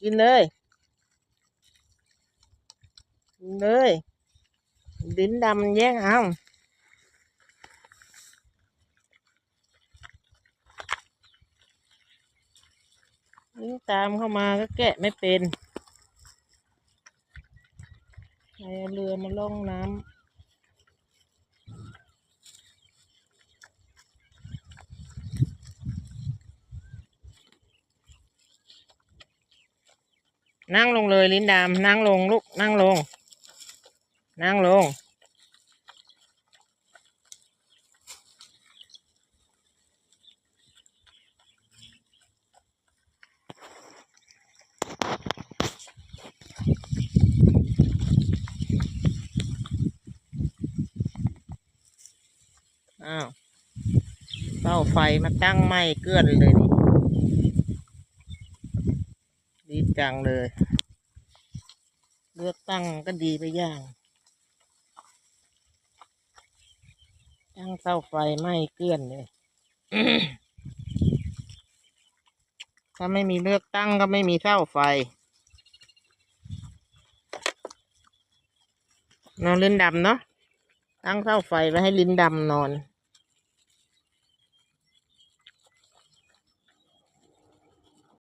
กินเลยกินเลยลิ้นดำแย่งเอาวิ่งตามเข้ามาก็แกะไม่เป็นใครเอเรือมาล่องน้ำ นั่งลงเลยลิ้นดำนั่งลงลูกนั่งลง นั่งลง อ้าวเต้าไฟมาตั้งไหม้เกลือนเลยนี่ดี จังเลย เลือกตั้งก็ดีไปอย่างตั้งเสาไฟไหม้เกลื่อนเลยถ้าไม่มีเลือกตั้งก็ไม่มีเสาไฟนอนลิ้นดำเนาะตั้งเสาไฟไว้ให้ลิ้นดำนอน